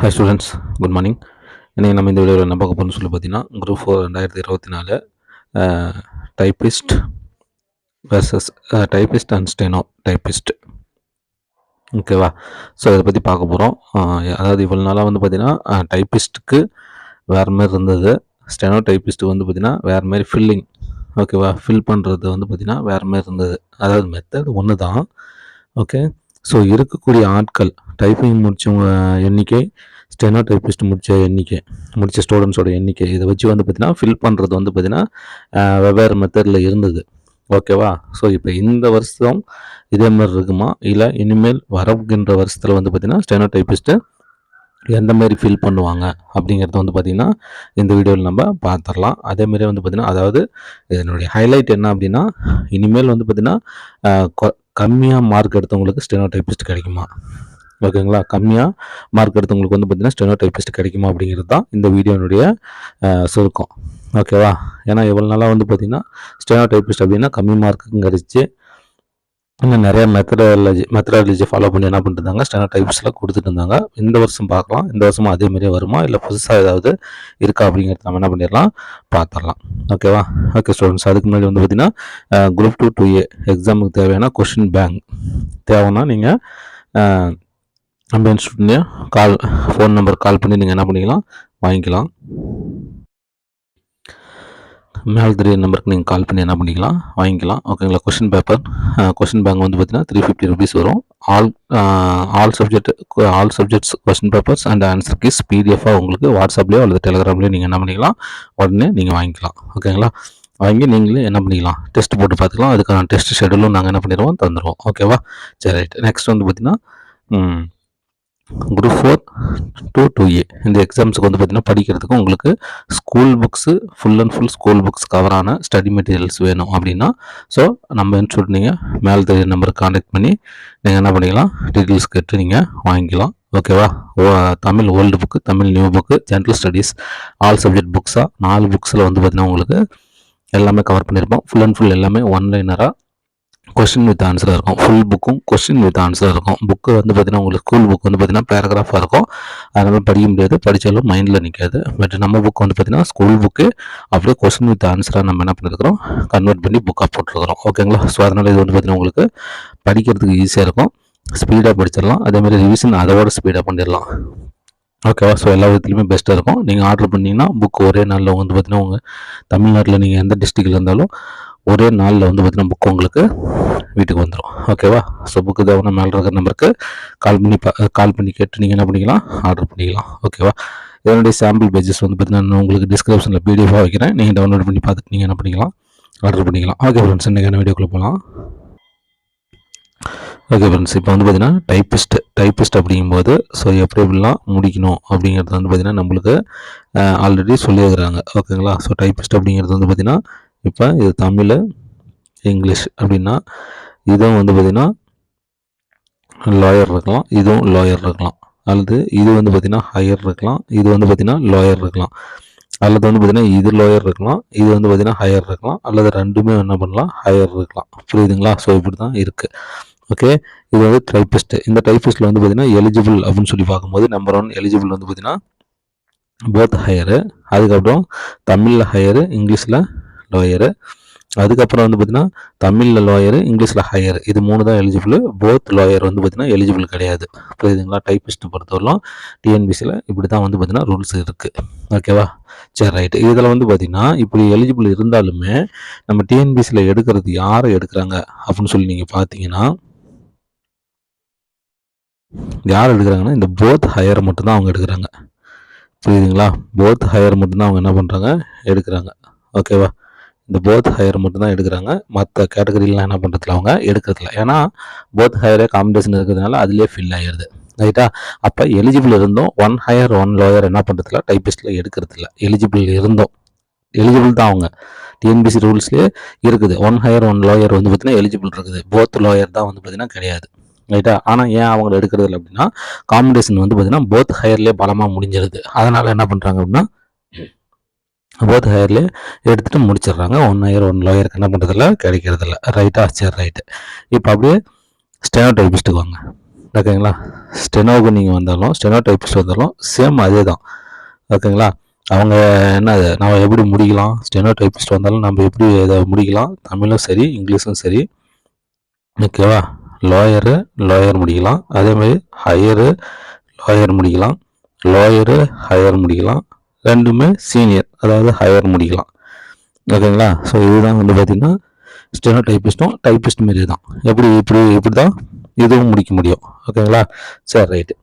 Hi students good morning இன்றைக்கி நம்ம இந்த வீடியோவில் என்ன பார்க்க போகிறோம்னு சொல்லி பார்த்தீங்கன்னா குரூப் ஃபோர் ரெண்டாயிரத்தி இருபத்தி நாலு typist versus typist and steno typist ஓகேவா ஸோ இதை பற்றி பார்க்க போகிறோம் அதாவது இவ்வளோ நாளாக வந்து பார்த்திங்கன்னா டைப்பிஸ்ட்டுக்கு வேறு மாதிரி இருந்தது. ஸ்டெனோ டைப்பிஸ்ட்டு வந்து பார்த்திங்கன்னா வேறு மாதிரி ஃபில்லிங் ஓகேவா ஃபில் பண்ணுறது வந்து பார்த்திங்கன்னா வேறு மாதிரி இருந்தது. அதாவது மெத்தட் ஒன்று தான் ஓகே ஸோ இருக்கக்கூடிய ஆட்கள் டைப்பிங் முடித்தவங்க எண்ணிக்கை ஸ்டெனோ டைப்பிஸ்ட் முடித்த எண்ணிக்கை முடித்த ஸ்டூடெண்ட்ஸோட எண்ணிக்கை இதை வச்சு வந்து பார்த்திங்கன்னா ஃபில் பண்ணுறது வந்து பார்த்திங்கன்னா வெவ்வேறு மெத்தடில் இருந்தது. ஓகேவா ஸோ இப்போ இந்த வருஷம் இதே மாதிரி இருக்குமா? இல்லை இனிமேல் வரகின்ற வருஷத்தில் வந்து பார்த்திங்கன்னா ஸ்டெனோ டைப்பிஸ்ட்டு எந்த மாதிரி ஃபில் பண்ணுவாங்க? அப்படிங்கிறத வந்து பார்த்திங்கன்னா இந்த வீடியோவில் நம்ம பார்த்துடலாம் அதேமாரி வந்து பார்த்திங்கன்னா அதாவது இதனுடைய ஹைலைட் என்ன அப்படின்னா இனிமேல் வந்து பார்த்திங்கன்னா கம்மியாக மார்க் எடுத்தவங்களுக்கு ஸ்டெனோ டைப்பிஸ்ட் கிடைக்குமா? ஓகேங்களா? கம்மியாக மார்க் எடுத்தவங்களுக்கு வந்து பார்த்திங்கன்னா ஸ்டெனோ டைப்பிஸ்ட் கிடைக்குமா அப்படிங்கிறது தான் இந்த வீடியோனுடைய சுருக்கம். ஓகேவா? ஏன்னா எவ்வளோ நாளாக வந்து பார்த்திங்கன்னா ஸ்டெனோ டைப்பிஸ்ட் அப்படின்னா கம்மி மார்க்குங்க கிடைச்சி இன்னும் நிறைய மெத்தடாலஜி மெத்தடாலஜி ஃபாலோ பண்ணி என்ன பண்ணிட்டு ஸ்டெனோ டைப்ஸில் கொடுத்துட்டு இருந்தாங்க இந்த வருஷம் பார்க்கலாம். இந்த வருஷமும் அதே மாதிரியே வருமா? இல்லை புதுசாக ஏதாவது இருக்கா அப்படிங்கிறது நம்ம என்ன பண்ணிடலாம்? பார்த்துடலாம். ஓகேவா ஓகே ஸ்டூடெண்ட்ஸ் அதுக்கு முன்னாடி வந்து பார்த்தீங்கன்னா குரூப் டூ டூ ஏ எக்ஸாமுக்கு தேவையான கொஷின் பேங்க் தேவைன்னா நீங்கள் நம்ம இன்ஸ்டியூட்லேயே கால் ஃபோன் நம்பர் கால் பண்ணி நீங்கள் என்ன பண்ணிக்கலாம்? வாங்கிக்கலாம். மேல் த்ரீ நம்பருக்கு நீங்கள் கால் பண்ணி என்ன பண்ணிக்கலாம் வாங்கிக்கலாம். ஓகேங்களா கொஷின் பேப்பர் கொஷின் பேங்க் வந்து பார்த்தீங்கன்னா த்ரீ ஃபிஃப்டி ருபீஸ் வரும். All all subject all subjects question papers and answer keys பிடிஎஃபாக உங்களுக்கு வாட்ஸ்அப்லேயோ அல்லது டெலிகிராம்லேயோ நீங்கள் என்ன பண்ணிக்கலாம் உடனே நீங்கள் வாங்கிக்கலாம். ஓகேங்களா வாங்கி நீங்களே என்ன பண்ணிக்கலாம் டெஸ்ட் போட்டு பார்த்துக்கலாம். அதுக்கான டெஸ்ட் ஷெடியூலும் நாங்கள் என்ன பண்ணிடுவோம் தந்துடுவோம். ஓகேவா சரி ரைட் நெக்ஸ்ட் வந்து பார்த்திங்கன்னா group four two two A. இந்த எக்ஸாம்ஸுக்கு வந்து பார்த்திங்கன்னா படிக்கிறதுக்கு உங்களுக்கு school books full and full school books கவரான study materials வேணும் அப்படின்னா. ஸோ நம்ம என்ன நீங்கள் மேலே தெரிய நம்பருக்கு காண்டாக்ட் பண்ணி நீங்கள் என்ன பண்ணிக்கலாம்? டீட்டெயில்ஸ் கேட்டு நீங்கள் வாங்கிக்கலாம். ஓகேவா ஓ Tamil old book Tamil new book general studies all subject புக்ஸாக நாலு புக்ஸில் வந்து பார்த்திங்கன்னா உங்களுக்கு எல்லாமே கவர் பண்ணியிருப்போம் ஃபுல் அண்ட் ஃபுல் எல்லாமே ஒன்லைனராக கொஸ்டின் வித் ஆன்சராக இருக்கும். ஃபுல் புக்கும் கொஸ்டின் வித் ஆன்சராக இருக்கும். புக்கு வந்து பார்த்திங்கன்னா உங்களுக்கு ஸ்கூல் புக் வந்து பார்த்திங்கன்னா பேராகிராஃபாக இருக்கும். அதனால் படிக்க முடியாது படித்தாலும் மைண்டில் நிற்காது பட் நம்ம புக் வந்து பார்த்திங்கன்னா ஸ்கூல் புக்கு அப்படியே கொஸ்டின் வித் ஆன்சராக நம்ம என்ன பண்ணிருக்கிறோம்? கன்வெர்ட் பண்ணி புக்காக போட்டிருக்கிறோம். ஓகேங்களா ஸோ அதனால் இது வந்து பார்த்திங்கன்னா உங்களுக்கு படிக்கிறதுக்கு ஈஸியாக இருக்கும். ஸ்பீடாக படிச்சிடலாம். அதேமாதிரி ரிவிஷன் அதோட ஸ்பீடாக பண்ணிடலாம். ஓகேவா ஸோ எல்லா விதத்துலையுமே பெஸ்ட்டாக இருக்கும். நீங்கள் ஆர்டர் பண்ணிங்கன்னா புக் ஒரே நாளில் வந்து பார்த்தீங்கன்னா உங்கள் தமிழ்நாட்டில் நீங்கள் எந்த டிஸ்ட்ரிக்டில் இருந்தாலும் ஒரே நாளில் வந்து பார்த்திங்கன்னா புக் உங்களுக்கு வீட்டுக்கு வந்துடும் ஓகேவா ஸோ புக்கு தேவையான மேலே இருக்கிற நம்பருக்கு கால் பண்ணி கால் பண்ணி கேட்டு நீங்கள் என்ன பண்ணிக்கலாம்? ஆர்டர் பண்ணிக்கலாம். ஓகேவா இதனுடைய சாம்பிள் பேஜஸ் வந்து பார்த்தீங்கன்னா நான் உங்களுக்கு டிஸ்கிரிப்ஷனில் பிடிஎஃபாக வைக்கிறேன். நீங்கள் டவுன்லோட் பண்ணி பார்த்துட்டு நீங்கள் என்ன பண்ணிக்கலாம்? ஆர்டர் பண்ணிக்கலாம். ஓகே ஃப்ரெண்ட்ஸ் இன்றைக்கான வீடியோக்குள்ளே போகலாம் ஓகே ஃப்ரெண்ட்ஸ் இப்போ வந்து பார்த்தீங்கன்னா டைப்பிஸ்ட் டைப்பிஸ்ட் அப்படிங்கும்போது ஸோ எப்படி எப்படிலாம் முடிக்கணும் அப்படிங்கிறது வந்து பார்த்திங்கன்னா நம்மளுக்கு ஆல்ரெடி சொல்லியிருக்கிறாங்க. ஓகேங்களா ஸோ டைப்பிஸ்ட் அப்படிங்கிறது வந்து பார்த்திங்கன்னா இப்போ இது தமிழ் இங்கிலீஷ் அப்படின்னா இதுவும் வந்து பார்த்திங்கன்னா லாயர் இருக்கலாம் இதுவும் லாயர் இருக்கலாம். அல்லது இது வந்து பார்த்திங்கன்னா ஹையர் இருக்கலாம் இது வந்து பார்த்திங்கன்னா லாயர் இருக்கலாம். அல்லது வந்து பார்த்திங்கன்னா இது லோயர் இருக்கலாம் இது வந்து பார்த்திங்கன்னா ஹையர் இருக்கலாம் அல்லது ரெண்டுமே என்ன பண்ணலாம் ஹையர் இருக்கலாம். புரியுதுங்களா? ஸோ இப்படி தான் இருக்குது ஓகே இது வந்து டைப்பிஸ்ட் இந்த டைப்பிஸ்ட்டில் வந்து பார்த்திங்கன்னா எலிஜிபிள் அப்படின்னு சொல்லி பார்க்கும்போது நம்பர் ஒன் எலிஜிபிள் வந்து பார்த்திங்கன்னா போத் ஹையரு அதுக்கப்புறம் தமிழில் ஹையரு இங்கிலீஷில் லோயரு அதுக்கப்புறம் வந்து பார்த்திங்கன்னா தமிழில் லோயரு இங்கிலீஷில் ஹையர் இது மூணு தான் எலிஜிபிள் போத் லோயர் வந்து பார்த்திங்கன்னா எலிஜிபிள் கிடையாது. புரியுதுங்களா? டைப்பிஸ்ட்டு பொறுத்தவரைலாம் டிஎன்பிசியில் இப்படி தான் வந்து பார்த்திங்கன்னா ரூல்ஸ் இருக்குது ஓகேவா சரி ரைட்டு இதில் வந்து பார்த்திங்கன்னா இப்படி எலிஜிபிள் இருந்தாலுமே நம்ம டிஎன்பிசியில் எடுக்கிறது யாரை எடுக்கிறாங்க? அப்படின்னு சொல்லி நீங்கள் பார்த்தீங்கன்னா யார் எடுக்கிறாங்கன்னா இந்த போத் ஹையரை மட்டும்தான் அவங்க எடுக்கிறாங்க. புரியுதுங்களா? போத் ஹையர் மட்டும்தான் அவங்க என்ன பண்ணுறாங்க எடுக்கிறாங்க. ஓகேவா இந்த போத் ஹையர் மட்டும்தான் எடுக்கிறாங்க. மற்ற கேட்டகரிலாம் என்ன பண்ணுறதுல அவங்க எடுக்கிறதில்ல. ஏன்னா போத் ஹையரே காம்படிஷன் இருக்கிறதுனால அதுலேயே ஃபில் ஆகிடுது ரைட்டா அப்போ எலிஜிபிள் இருந்தோம் ஒன் ஹையர் ஒன் லோயர் என்ன பண்ணுறதுல டைப்பிஸ்டில் எடுக்கிறதில்ல. எலிஜிபிள் இருந்தோம். எலிஜிபிள் தான் அவங்க. டிஎன்பிசி ரூல்ஸ்லேயே இருக்குது. ஒன் ஹையர் ஒன் லோயர் வந்து பார்த்தீங்கன்னா எலிஜிபிள் இருக்குது. போத் லோயர் தான் வந்து பார்த்தீங்கன்னா கிடையாது. ரைட்டா ஆனால் ஏன் அவங்கள எடுக்கிறது இல்லை அப்படின்னா காம்படிஷன் வந்து பார்த்தீங்கன்னா போத் ஹையர்லேயே பலமாக முடிஞ்சிருது. அதனால் என்ன பண்ணுறாங்க அப்படின்னா போத் ஹையர்லேயே எடுத்துகிட்டு முடிச்சிடுறாங்க. ஒன் ஹையர் ஒன் லோயருக்கு என்ன பண்ணுறதில்ல கிடைக்கிறதில்ல. ரைட்டா சரி ரைட்டு இப்போ அப்படியே ஸ்டெனோ டைபிஸ்ட்டுக்கு வாங்க. ஓகேங்களா? ஸ்டெனோவுக்கு நீங்கள் வந்தாலும் ஸ்டெனோ டைப்பிஸ்ட் வந்தாலும் சேம் அதே தான். ஓகேங்களா? அவங்க என்ன நம்ம எப்படி முடிக்கலாம்? ஸ்டெனோ டைப்பிஸ்ட் வந்தாலும் நம்ம எப்படி இதை முடிக்கலாம்? தமிழும் சரி இங்கிலீஷும் சரி. ஓகேவா? லோயரு லோயர் முடிக்கலாம். அதேமாதிரி ஹையரு லோயர் முடிக்கலாம். லோயரு ஹையர் முடிக்கலாம். ரெண்டுமே சீனியர் அதாவது ஹையர் முடிக்கலாம். ஓகேங்களா? ஸோ இதுதான் வந்து பார்த்திங்கன்னா ஸ்டெனோ டைப்பிஸ்ட்டும் டைப்பிஸ்ட் மாரி தான் எப்படி இப்படி இப்படி தான் இதுவும் முடிக்க முடியும். ஓகேங்களா? சரி ரைட்டு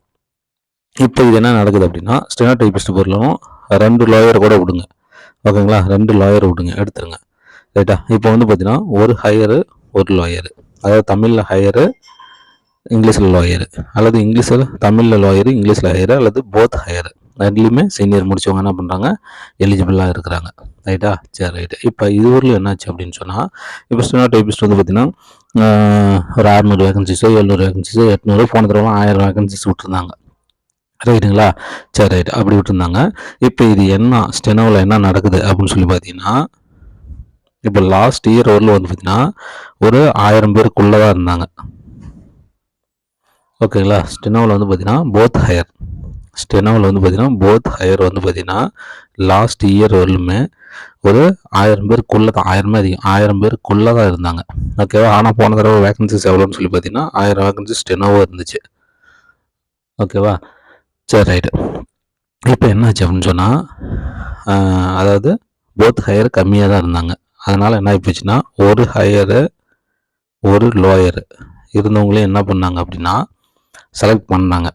இப்போ இது என்ன நடக்குது அப்படின்னா ஸ்டெனோ டைப்பிஸ்ட் பொருளும் ரெண்டு லாயரை கூட விடுங்க. ஓகேங்களா? ரெண்டு லாயர் விடுங்க எடுத்துருங்க. ரைட்டா இப்போ வந்து பார்த்தீங்கன்னா ஒரு ஹையரு ஒரு லாயரு அதாவது தமிழில் ஹையரு இங்கிலீஷில் லாயரு அல்லது இங்கிலீஷில் தமிழில் லாயரு இங்கிலீஷில் ஹையரு அல்லது போத் ஹையரு ரெண்டுலேயுமே சீனியர் முடித்தவங்க என்ன பண்ணுறாங்க எலிஜிபிளாக இருக்கிறாங்க. ரைட்டா சரி ரைட்டு இப்போ இது ஊரில் என்னாச்சு அப்படின்னு சொன்னால் இப்போ ஸ்டெனோ டைபிஸ்ட் வந்து பார்த்திங்கன்னா ஒரு அறநூறு வேகன்சிஸோ எழுநூறு வேகன்சிஸோ எட்நூறு போன தடவை ஆயிரம் வேகன்சிஸ் விட்டுருந்தாங்க. ரைட்டுங்களா சரி ரைட் அப்படி விட்டுருந்தாங்க. இப்போ இது என்ன ஸ்டெனோவில் என்ன நடக்குது அப்படின்னு சொல்லி பார்த்தீங்கன்னா இப்போ லாஸ்ட் இயர் வரல வந்து பார்த்தீங்கன்னா ஒரு ஆயிரம் பேருக்குள்ளே தான் இருந்தாங்க ஓகேங்களா ஸ்டெனோவில் வந்து பார்த்தீங்கன்னா போத் ஹையர் ஸ்டெனோவில் வந்து பார்த்திங்கன்னா போத் ஹையர் வந்து பார்த்திங்கன்னா லாஸ்ட் இயர் வரலுமே ஒரு ஆயிரம் பேருக்குள்ளே தான் ஆயிரமே அதிகம் ஆயிரம் பேருக்குள்ளே தான் இருந்தாங்க. ஓகேவா ஆனால் போன தடவை வேகன்சிஸ் எவ்வளோன்னு சொல்லி பார்த்தீங்கன்னா ஆயிரம் வேகன்சி ஸ்டெனோவாக இருந்துச்சு. ஓகேவா சரி ரைட்டு இப்போ என்னாச்சு அப்படின்னு சொன்னால் அதாவது போத் ஹையர் கம்மியாக தான் இருந்தாங்க. அதனால் என்ன ஆகிப்போச்சுன்னா ஒரு ஹையரு ஒரு லோயரு இருந்தவங்களே என்ன பண்ணாங்க அப்படின்னா செலக்ட் பண்ணாங்க.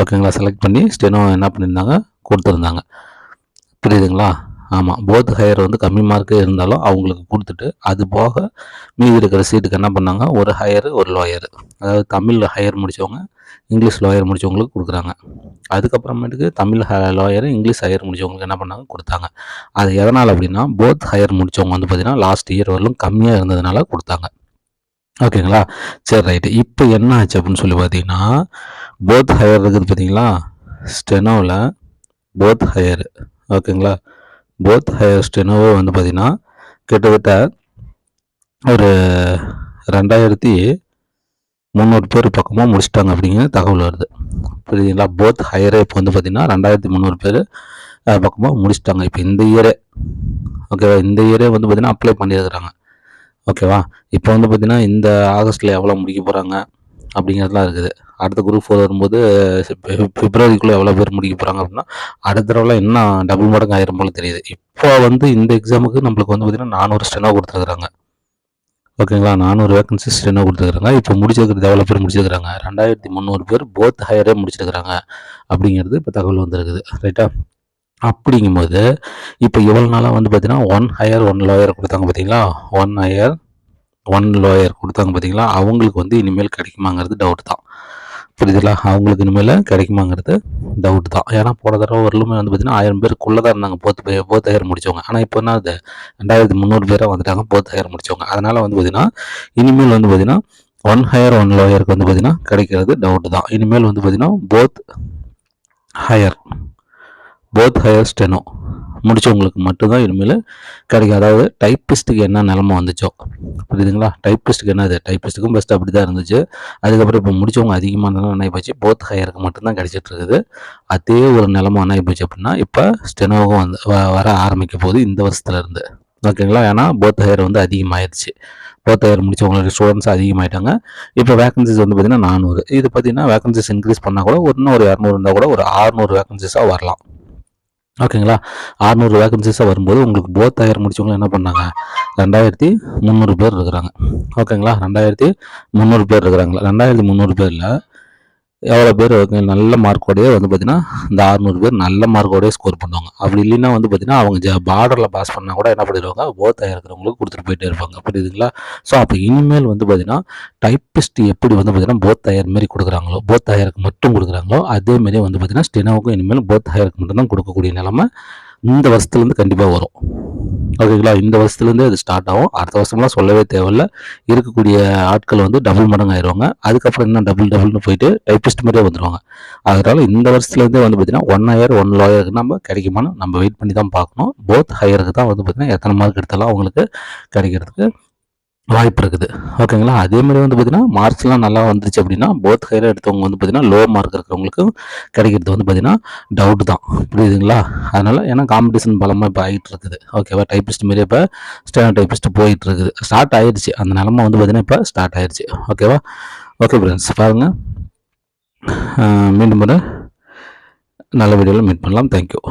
ஓகேங்களா செலக்ட் பண்ணி ஸ்டெனோ என்ன பண்ணியிருந்தாங்க கொடுத்துருந்தாங்க. புரியுதுங்களா? ஆமாம் போத் ஹையர் வந்து கம்மி மார்க்கு இருந்தாலும் அவங்களுக்கு கொடுத்துட்டு அது போக மீதி இருக்கிற சீட்டுக்கு என்ன பண்ணாங்க? ஒரு ஹையரு ஒரு லோயரு அதாவது தமிழ் ஹையர் முடித்தவங்க இங்கிலீஷ் லோயர் முடித்தவங்களுக்கு கொடுக்குறாங்க. அதுக்கப்புறமேட்டுக்கு தமிழ் ஹ லோயர் இங்கிலீஷ் ஹையர் முடித்தவங்களுக்கு என்ன பண்ணாங்க? கொடுத்தாங்க. அது எதனால் அப்படின்னா போத் ஹையர் முடித்தவங்க வந்து பார்த்திங்கன்னா லாஸ்ட் இயர் வரலும் கம்மியாக இருந்ததுனால கொடுத்தாங்க. ஓகேங்களா? சரி ரைட்டு. இப்போ என்ன ஆச்சு அப்படின்னு சொல்லி பார்த்தீங்கன்னா போத் ஹையர் இருக்குது பார்த்தீங்களா? ஸ்டெனோவில் போத் ஹையர் ஓகேங்களா? போத் ஹையர் ஸ்டெனோவோ வந்து பார்த்தீங்கன்னா கிட்டத்தட்ட ஒரு ரெண்டாயிரத்தி முந்நூறு பேர் பக்கமாக முடிச்சிட்டாங்க அப்படிங்கிற தகவல் வருது. புரியுதுங்களா? போத் ஹையரே இப்போ வந்து பார்த்திங்கன்னா ரெண்டாயிரத்தி முந்நூறு பேர் பக்கமாக முடிச்சிட்டாங்க. இப்போ இந்த இயரே ஓகேவா? இந்த இயரே வந்து பார்த்திங்கன்னா அப்ளை பண்ணியிருக்கிறாங்க. ஓகேவா? இப்போ வந்து பார்த்திங்கன்னா இந்த ஆகஸ்ட்டில் எவ்வளோ முடிக்க போகிறாங்க அப்படிங்கிறதுலாம் இருக்குது. அடுத்த குரூப் ஃபோர் வரும்போது பிப்ரவரிக்குள்ளே எவ்வளோ பேர் முடிக்க போகிறாங்க அப்படின்னா அடுத்த தடவை என்ன டபுள் மடங்கு ஆயிரம் போல தெரியுது. இப்போ வந்து இந்த எக்ஸாமுக்கு நம்மளுக்கு வந்து பார்த்திங்கன்னா நானூறு ஸ்டெனோ கொடுத்துருக்குறாங்க. ஓகேங்களா? நானூறு வேகன்சிஸ் ஸ்டெனோ கொடுத்துருக்குறாங்க. இப்போ முடிச்சிருக்கிறது எவ்வளோ பேர் முடிச்சிருக்கிறாங்க? ரெண்டாயிரத்தி முந்நூறு பேர் போத் ஹையரே முடிச்சிருக்கிறாங்க அப்படிங்கிறது இப்போ தகவல் வந்துருக்குது. ரைட்டா அப்படிங்கும்போது இப்போ இவ்வளோ நாளாக வந்து பார்த்தீங்கன்னா ஒன் ஹையர் ஒன் லோயர் கொடுத்தாங்க பார்த்தீங்களா ஒன் ஹையர் ஒன் லோயர் கொடுத்தாங்க பார்த்தீங்களா அவங்களுக்கு வந்து இனிமேல் கிடைக்குமாங்கிறது டவுட் தான். புரியுதுல? அவங்களுக்கு இனிமேல் கிடைக்குமாங்கிறது டவுட் தான். ஏன்னா போன தடவை வரலுமே வந்து பார்த்தீங்கன்னா ஆயிரம் பேருக்குள்ளே தான் இருந்தாங்க போத்து போய் போத்தாயிரம் முடித்தவங்க ஆனால் இப்போ என்ன அது ரெண்டாயிரத்தி முந்நூறு பேராக வந்துட்டாங்க போத்தாயிரம் முடித்தவங்க அதனால் வந்து பார்த்திங்கன்னா இனிமேல் வந்து பார்த்திங்கன்னா ஒன் ஹையர் ஒன் லோயருக்கு வந்து பார்த்திங்கன்னா கிடைக்கிறது டவுட் தான். இனிமேல் வந்து பார்த்திங்கன்னா both higher both higher steno முடித்தவங்களுக்கு மட்டும்தான் இனிமேல் கிடைக்கும். அதாவது டைப்பிஸ்ட்டுக்கு என்ன நிலமை வந்துச்சோ. புரியுதுங்களா? டைப்பிஸ்ட்டுக்கு என்னது? டைப்பிஸ்ட்டுக்கும் பெஸ்ட் அப்படி தான் இருந்துச்சு. அதுக்கப்புறம் இப்போ முடித்தவங்க அதிகமாக இருந்தாலும் என்ன போச்சு? போத் ஹையருக்கு மட்டும்தான் கிடச்சிட்டு இருக்குது. அதே ஒரு நிலமை என்ன போச்சு அப்படின்னா இப்போ ஸ்டெனோவும் வந்து வர ஆரம்பிக்க போகுது இந்த வருஷத்துலேருந்து. ஓகேங்களா? ஏன்னா போத் ஹையர் வந்து அதிகமாகிடுச்சு போத் ஹையர் முடிச்சவங்களுக்கு ஸ்டூடெண்ட்ஸ் அதிகமாகிட்டாங்க இப்போ வேகன்சிஸ் வந்து பார்த்திங்கன்னா நானூறு. இது பார்த்திங்கன்னா வேகன்சிஸ் இன்க்ரீஸ் பண்ணால் கூட இன்னும் ஒரு இரநூறு இருந்தால் கூட ஒரு ஆறுநூறு வேகன்சிஸாக வரலாம். ஓகேங்களா? அறநூறு வேகன்சிஸாக வரும்போது உங்களுக்கு போத் தயார் முடிச்சவங்களும் என்ன பண்ணாங்க? ரெண்டாயிரத்தி முந்நூறு பேர் இருக்கிறாங்க. ஓகேங்களா? ரெண்டாயிரத்தி முந்நூறு பேர் இருக்கிறாங்களா? ரெண்டாயிரத்தி முந்நூறு பேரில் எவ்வளோ பேர் நல்ல மார்க்கோடையே வந்து பார்த்தீங்கன்னா இந்த அறுநூறு பேர் நல்ல மார்க்கோடய ஸ்கோர் பண்ணுவாங்க. அப்படி இல்லைன்னா வந்து பார்த்தீங்கன்னா அவங்க ஜ பார்டரில் பாஸ் பண்ணால் கூட என்ன பண்ணிடுவாங்க? போத் இருக்கிறவங்களுக்கு கொடுத்துட்டு போயிட்டே இருப்பாங்க. புரியுதுங்களா? ஸோ அப்போ இனிமேல் வந்து பார்த்தீங்கன்னா டைப்பிஸ்ட் எப்படி வந்து பார்த்தீங்கன்னா போத் தயார் மாரி கொடுக்குறாங்களோ போத் தயாருக்கு மட்டும் கொடுக்குறாங்களோ அதேமாரி வந்து பார்த்தீங்கன்னா ஸ்டெனோவுக்கும் இனிமேல் போத் தயாருக்கு மட்டும் தான் கொடுக்கக்கூடிய நிலமை இந்த வருஷத்துலேருந்து கண்டிப்பாக வரும். ஓகேங்களா? இந்த வருஷத்துலேருந்தே அது ஸ்டார்ட் ஆகும். அடுத்த வருஷம்லாம் சொல்லவே தேவையில்ல. இருக்கக்கூடிய ஆட்கள் வந்து டபுள் மடங்கு ஆயிடுவாங்க அதுக்கப்புறம் என்ன டபுள் டபுள்னு போயிட்டு டைப்பிஸ்ட் மாதிரியே வந்துடுவாங்க அதனால் இந்த வருஷத்துலேருந்தே வந்து பார்த்திங்கன்னா ஒன் ஹையர் ஒன் லோயருக்கு நம்ம கிடைக்குமான்னு நம்ம வெயிட் பண்ணி தான் பார்க்கணும் போத் ஹையருக்கு தான் வந்து பார்த்திங்கன்னா எத்தனை மார்க் எடுத்தாலும் அவங்களுக்கு கிடைக்கிறதுக்கு வாய்ப்பு இருக்குது ஓகேங்களா? அதே மாதிரி வந்து பார்த்திங்கன்னா மார்க்ஸ்லாம் நல்லா வந்துச்சு அப்படின்னா போத் ஹையர் எடுத்தவங்க வந்து பார்த்தீங்கன்னா லோ மார்க் இருக்கிறவங்களுக்கு கிடைக்கிறது வந்து பார்த்திங்கன்னா டவுட் தான். புரியுதுங்களா? அதனால் ஏன்னா காம்படிஷன் பலமாக இப்போ ஆகிட்டு இருக்குது ஓகேவா டைப்பிஸ்ட் மாரி இப்போ ஸ்டேனோ டைப்பிஸ்ட் போயிட்டு இருக்குது ஸ்டார்ட் ஆயிடுச்சு. அந்த நிலமை வந்து பார்த்திங்கன்னா இப்போ ஸ்டார்ட் ஆயிடுச்சு. ஓகேவா ஓகே ஃப்ரெண்ட்ஸ் பாருங்கள் மீண்டும் ஒரு நல்ல வீடியோவில் மீட் பண்ணலாம். தேங்க்யூ